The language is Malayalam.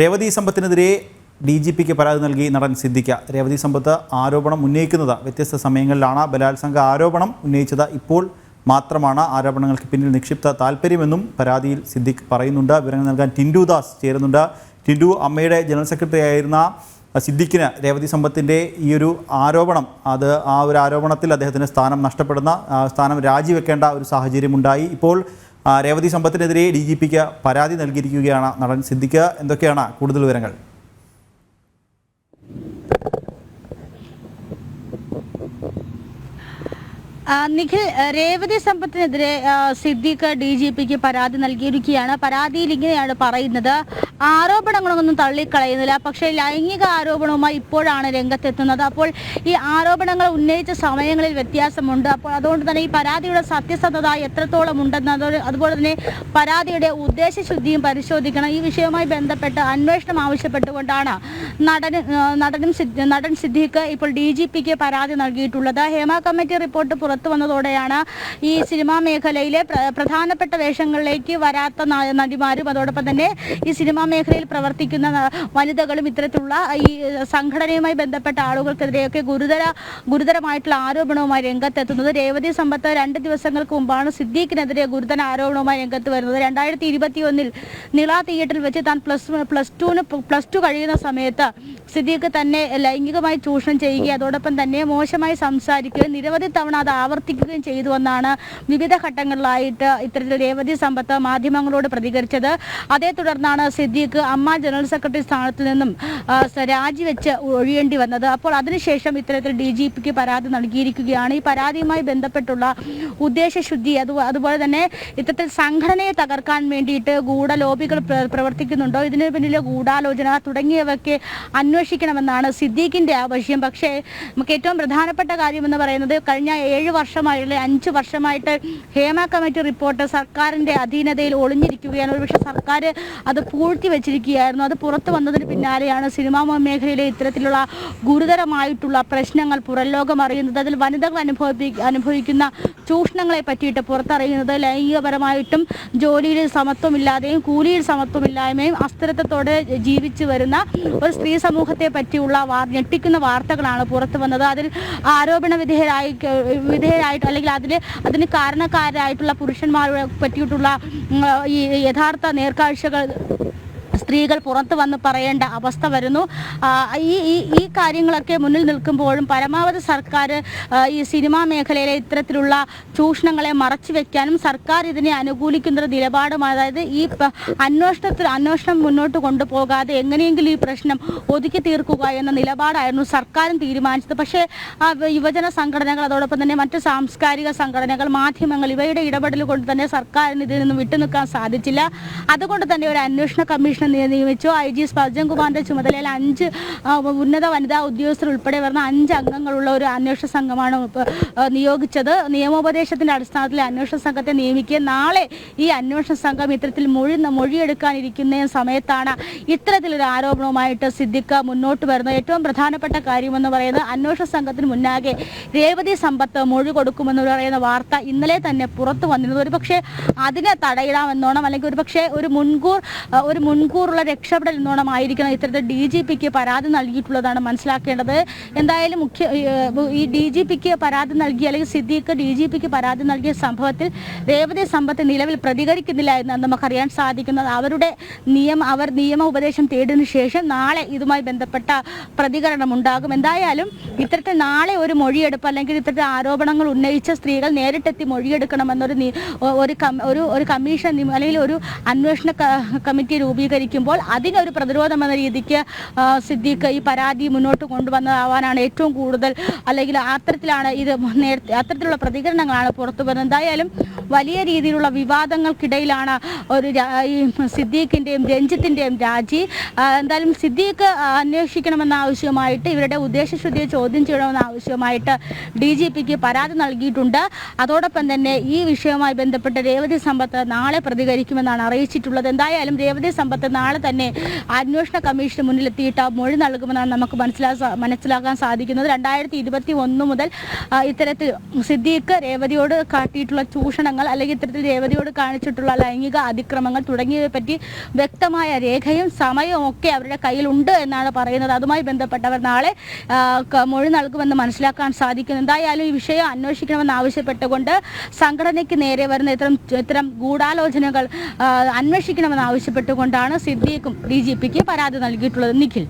രേവതി സമ്പത്തിനെതിരെ ഡി ജി പിക്ക് പരാതി നൽകി നടൻ സിദ്ദിഖ. രേവതി സമ്പത്ത് ആരോപണം ഉന്നയിക്കുന്നത് വ്യത്യസ്ത സമയങ്ങളിലാണ്. ബലാത്സംഗ ആരോപണം ഉന്നയിച്ചത് ഇപ്പോൾ മാത്രമാണ്. ആരോപണങ്ങൾക്ക് പിന്നിൽ നിക്ഷിപ്ത താല്പര്യമെന്നും പരാതിയിൽ സിദ്ദിഖ് പറയുന്നുണ്ട്. വിവരങ്ങൾ നൽകാൻ ടിൻഡു ദാസ് ചേരുന്നുണ്ട്. ടിൻഡു അമ്മയുടെ ജനറൽ സെക്രട്ടറി ആയിരുന്ന സിദ്ദിഖിന് രേവതി സമ്പത്തിന്റെ ഈ ഒരു ആരോപണം അത് ആ ഒരു ആരോപണത്തിൽ അദ്ദേഹത്തിന് സ്ഥാനം നഷ്ടപ്പെടുന്ന സ്ഥാനം രാജിവെക്കേണ്ട ഒരു സാഹചര്യമുണ്ടായി. ഇപ്പോൾ രേവതി സമ്പത്തിനെതിരെ ഡി ജി പിക്ക് പരാതി നൽകിയിരിക്കുകയാണ് നടൻ സിദ്ദിഖ്. എന്തൊക്കെയാണ് കൂടുതൽ വിവരങ്ങൾ? നിഖിൽ രേവതി സമ്പത്തിനെതിരെ സിദ്ദിഖ് ഡി ജി പിക്ക് പരാതി നൽകിയിരിക്കുകയാണ്. പരാതിയിൽ ഇങ്ങനെയാണ് പറയുന്നത്. ആരോപണങ്ങളൊന്നും തള്ളിക്കളയുന്നില്ല. പക്ഷേ ലൈംഗിക ആരോപണവുമായി ഇപ്പോഴാണ് രംഗത്തെത്തുന്നത്. അപ്പോൾ ഈ ആരോപണങ്ങൾ ഉന്നയിച്ച സമയങ്ങളിൽ വ്യത്യാസമുണ്ട്. അപ്പോൾ അതുകൊണ്ട് തന്നെ ഈ പരാതിയുടെ സത്യസന്ധത എത്രത്തോളം ഉണ്ടെന്ന് അതുപോലെ തന്നെ പരാതിയുടെ ഉദ്ദേശശുദ്ധിയും പരിശോധിക്കണം. ഈ വിഷയവുമായി ബന്ധപ്പെട്ട് അന്വേഷണം ആവശ്യപ്പെട്ടുകൊണ്ടാണ് നടൻ നടനും നടൻ സിദ്ദീഖ് ഇപ്പോൾ ഡി ജി പിക്ക് പരാതി നൽകിയിട്ടുള്ളത്. ഹേമ കമ്മിറ്റി റിപ്പോർട്ട് പുറത്തു വന്നതോടെയാണ് ഈ സിനിമാ മേഖലയിലെ പ്രധാനപ്പെട്ട വേഷങ്ങളിലേക്ക് വരാത്ത നടിമാരും അതോടൊപ്പം തന്നെ ഈ സിനിമാ മേഖലയിൽ പ്രവർത്തിക്കുന്ന വനിതകളും ഇത്തരത്തിലുള്ള ഈ സംഘടനയുമായി ബന്ധപ്പെട്ട ആളുകൾക്കെതിരെയൊക്കെ ഗുരുതര ഗുരുതരമായിട്ടുള്ള ആരോപണവുമായി രംഗത്തെത്തുന്നത്. രേവതി സമ്പത്ത് രണ്ട് ദിവസങ്ങൾക്ക് മുമ്പാണ് സിദ്ദീഖിനെതിരെ ഗുരുതര ആരോപണവുമായി രംഗത്ത് വരുന്നത്. രണ്ടായിരത്തി ഇരുപത്തി ഒന്നിൽ നിള തിയേറ്ററിൽ വെച്ച് താൻ പ്ലസ് പ്ലസ് ടുവിന് പ്ലസ് ടു കഴിയുന്ന സമയത്ത് സിദ്ദീഖ് തന്നെ ലൈംഗികമായി ചൂഷണം ചെയ്യുകയും അതോടൊപ്പം തന്നെ മോശമായി സംസാരിക്കുകയും നിരവധി തവണ അത് ആവർത്തിക്കുകയും ചെയ്തുവെന്നാണ് വിവിധ ഘട്ടങ്ങളിലായിട്ട് ഇത്തരത്തിൽ രേവതി സമ്പത്ത് മാധ്യമങ്ങളോട് പ്രതികരിച്ചത്. അതേ തുടർന്നാണ് സിദ്ദീഖ് അമ്മ ജനറൽ സെക്രട്ടറി സ്ഥാനത്ത് നിന്നും രാജിവെച്ച് ഒഴിയേണ്ടി വന്നത്. അപ്പോൾ അതിനുശേഷം ഇത്തരത്തിൽ ഡി ജി പിക്ക് പരാതി നൽകിയിരിക്കുകയാണ്. ഈ പരാതിയുമായി ബന്ധപ്പെട്ടുള്ള ഉദ്ദേശശുദ്ധി അത് അതുപോലെ തന്നെ ഇത്തരത്തിൽ സംഘടനയെ തകർക്കാൻ വേണ്ടിയിട്ട് ഗൂഢലോബികൾ പ്ര- പ്രവർത്തിക്കുന്നുണ്ടോ? ഇതിന് പിന്നിലെ ഗൂഢാലോചന തുടങ്ങിയവയൊക്കെ അന്വേഷിക്കണമെന്നാണ് സിദ്ദീഖിന്റെ ആവശ്യം. പക്ഷേ നമുക്ക് ഏറ്റവും പ്രധാനപ്പെട്ട കാര്യമെന്ന് പറയുന്നത് കഴിഞ്ഞ ഏഴ് വർഷമായുള്ള അഞ്ച് വർഷമായിട്ട് ഹേമ കമ്മിറ്റി റിപ്പോർട്ട് സർക്കാരിന്റെ അധീനതയിൽ ഒളിഞ്ഞിരിക്കുകയാണ്. ഒരുപക്ഷെ സർക്കാർ അത് പൂഴ്ത്തി വെച്ചിരിക്കുകയായിരുന്നു. അത് പുറത്തു വന്നതിന് പിന്നാലെയാണ് സിനിമാ മേഖലയിലെ ഇത്തരത്തിലുള്ള ഗുരുതരമായിട്ടുള്ള പ്രശ്നങ്ങൾ പുറംലോകം അറിയുന്നത്. അതിൽ വനിതകൾ അനുഭവി അനുഭവിക്കുന്ന ചൂഷണങ്ങളെ പറ്റിയിട്ട് പുറത്തറിയുന്നത് ലൈംഗികപരമായിട്ടും ജോലിയിൽ സമത്വമില്ലാതെയും കൂലിയിൽ സമത്വമില്ലായ്മയും അസ്ഥിരത്വത്തോടെ ജീവിച്ചു വരുന്ന ഒരു സ്ത്രീ സമൂഹത്തെ പറ്റിയുള്ള വാർ ഞെട്ടിക്കുന്ന വാർത്തകളാണ് പുറത്തു വന്നത്. അതിൽ ആരോപണ വിധേയരായി വിധേയരായിട്ട് അല്ലെങ്കിൽ അതിൽ അതിന് കാരണക്കാരായിട്ടുള്ള പുരുഷന്മാരെ പറ്റിയിട്ടുള്ള ഈ യഥാർത്ഥ നേർക്കാഴ്ചകൾ സ്ത്രീകൾ പുറത്തു വന്ന് പറയേണ്ട അവസ്ഥ വരുന്നു. ഈ ഈ കാര്യങ്ങളൊക്കെ മുന്നിൽ നിൽക്കുമ്പോഴും പരമാവധി സർക്കാർ ഈ സിനിമാ മേഖലയിലെ ഇത്തരത്തിലുള്ള ചൂഷണങ്ങളെ മറച്ചു വെക്കാനും സർക്കാർ ഇതിനെ അനുകൂലിക്കുന്ന ഒരു നിലപാടും അതായത് ഈ അന്വേഷണത്തിൽ അന്വേഷണം മുന്നോട്ട് കൊണ്ടുപോകാതെ എങ്ങനെയെങ്കിലും ഈ പ്രശ്നം ഒതുക്കി തീർക്കുക എന്ന നിലപാടായിരുന്നു സർക്കാരും തീരുമാനിച്ചത്. പക്ഷേ യുവജന സംഘടനകൾ അതോടൊപ്പം തന്നെ മറ്റ് സാംസ്കാരിക സംഘടനകൾ മാധ്യമങ്ങൾ ഇവയുടെ ഇടപെടൽ കൊണ്ട് തന്നെ സർക്കാരിന് ഇതിൽ നിന്ന് വിട്ടുനിൽക്കാൻ സാധിച്ചില്ല. അതുകൊണ്ട് തന്നെ ഒരു അന്വേഷണ കമ്മീഷൻ നിയ- നിയമിച്ചു. ഐ ജി സ്പർജൻ കുമാറിന്റെ ചുമതലയിൽ അഞ്ച് ഉന്നത വനിതാ ഉദ്യോഗസ്ഥർ ഉൾപ്പെടെ വരുന്ന അഞ്ച് അംഗങ്ങളുള്ള ഒരു അന്വേഷണ സംഘമാണ് നിയോഗിച്ചത്. നിയമോപദേശത്തിന്റെ അടിസ്ഥാനത്തിൽ അന്വേഷണ സംഘത്തെ നിയമിക്കുക. നാളെ ഈ അന്വേഷണ സംഘം ഇത്തരത്തിൽ മൊഴി മൊഴിയെടുക്കാനിരിക്കുന്ന സമയത്താണ് ഇത്തരത്തിലൊരു ആരോപണവുമായിട്ട് സിദ്ദിഖ് മുന്നോട്ട് വരുന്നത്. ഏറ്റവും പ്രധാനപ്പെട്ട കാര്യമെന്ന് പറയുന്നത് അന്വേഷണ സംഘത്തിന് മുന്നാകെ രേവതി സമ്പത്ത് മൊഴി കൊടുക്കുമെന്ന് പറയുന്ന വാർത്ത ഇന്നലെ തന്നെ പുറത്തു വന്നിരുന്നത് ഒരു പക്ഷേ അതിനെ തടയിടാമെന്നോണം അല്ലെങ്കിൽ ഒരു പക്ഷേ ഒരു മുൻകൂർ ഒരു ഒരു മുൻകൂറുള്ള രക്ഷപ്പെടൽ എന്നോണം ആയിരിക്കണം ഇത്തരത്തിൽ ഡി ജി പിക്ക് പരാതി നൽകിയിട്ടുള്ളതാണ് മനസ്സിലാക്കേണ്ടത്. എന്തായാലും മുഖ്യ ഈ- ഡി ജി പിക്ക് പരാതി നൽകിയ അല്ലെങ്കിൽ സിദ്ദീഖ് ഡി ജി പിക്ക് പരാതി നൽകിയ സംഭവത്തിൽ രേവതി സമ്പത്ത് നിലവിൽ പ്രതികരിക്കുന്നില്ല എന്ന് നമുക്കറിയാൻ സാധിക്കുന്നത്. അവരുടെ നിയമ അവർ നിയമ ഉപദേശം തേടിയതിന് ശേഷം നാളെ ഇതുമായി ബന്ധപ്പെട്ട പ്രതികരണം ഉണ്ടാകും. എന്തായാലും ഇത്തരത്തിൽ നാളെ ഒരു മൊഴിയെടുപ്പ് അല്ലെങ്കിൽ ഇത്തരത്തിൽ ആരോപണങ്ങൾ ഉന്നയിച്ച സ്ത്രീകൾ നേരിട്ടെത്തി മൊഴിയെടുക്കണമെന്നൊരു ഒരു ഒരു കമ്മീഷൻ അല്ലെങ്കിൽ ഒരു അന്വേഷണ കമ്മിറ്റി കമ്മിറ്റി രൂപീകരിക്കുമ്പോൾ അതിനൊരു പ്രതിരോധം എന്ന രീതിക്ക് സിദ്ദീഖ് ഈ പരാതി മുന്നോട്ട് കൊണ്ടുവന്നതാവാനാണ് ഏറ്റവും കൂടുതൽ അല്ലെങ്കിൽ അത്തരത്തിലാണ് ഇത് നേരത്തെ അത്തരത്തിലുള്ള പ്രതികരണങ്ങളാണ് പുറത്തു വരുന്നത്. എന്തായാലും വലിയ രീതിയിലുള്ള വിവാദങ്ങൾക്കിടയിലാണ് ഒരു ഈ സിദ്ദീഖിന്റെയും രഞ്ജിത്തിന്റെയും രാജി. എന്തായാലും സിദ്ദീഖ് അന്വേഷിക്കണമെന്ന ആവശ്യമായിട്ട് ഇവരുടെ ഉദ്ദേശശുദ്ധിയെ ചോദ്യം ചെയ്യണമെന്ന ആവശ്യമായിട്ട് ഡി ജി പിക്ക് പരാതി നൽകിയിട്ടുണ്ട്. അതോടൊപ്പം തന്നെ ഈ വിഷയവുമായി ബന്ധപ്പെട്ട് രേവതി സമ്പത്ത് നാളെ പ്രതികരിക്കുമെന്നാണ് അറിയിച്ചിട്ടുള്ളത്. എന്തായാലും രേവതി സമ്പത്ത് നാളെ തന്നെ അന്വേഷണ കമ്മീഷന് മുന്നിലെത്തിയിട്ട് മൊഴി നൽകുമെന്നാണ് നമുക്ക് മനസ്സിലാ മനസ്സിലാക്കാൻ സാധിക്കുന്നത്. രണ്ടായിരത്തി ഇരുപത്തി ഒന്ന് മുതൽ ഇത്തരത്തിൽ സിദ്ദീഖ് രേവതിയോട് കാട്ടിയിട്ടുള്ള ചൂഷണങ്ങൾ അല്ലെങ്കിൽ ഇത്തരത്തിൽ രേവതിയോട് കാണിച്ചിട്ടുള്ള ലൈംഗിക അതിക്രമങ്ങൾ തുടങ്ങിയവയെ പറ്റി വ്യക്തമായ രേഖയും സമയവും ഒക്കെ അവരുടെ കയ്യിലുണ്ട് എന്നാണ് പറയുന്നത്. അതുമായി ബന്ധപ്പെട്ടവർ നാളെ മൊഴി നൽകുമെന്ന് മനസ്സിലാക്കാൻ സാധിക്കുന്നു. എന്തായാലും ഈ വിഷയം അന്വേഷിക്കണമെന്ന് ആവശ്യപ്പെട്ടുകൊണ്ട് സംഘടനയ്ക്ക് നേരെ വരുന്ന ഇത്തരം ഇത്തരം ഗൂഢാലോചനകൾ അന്വേഷിക്കണമെന്ന് ആവശ്യപ്പെട്ടുകൊണ്ടാണ് സിദ്ദീഖും ഡി ജി പിക്ക് പരാതി നൽകിയിട്ടുള്ളത് നിഖിൽ.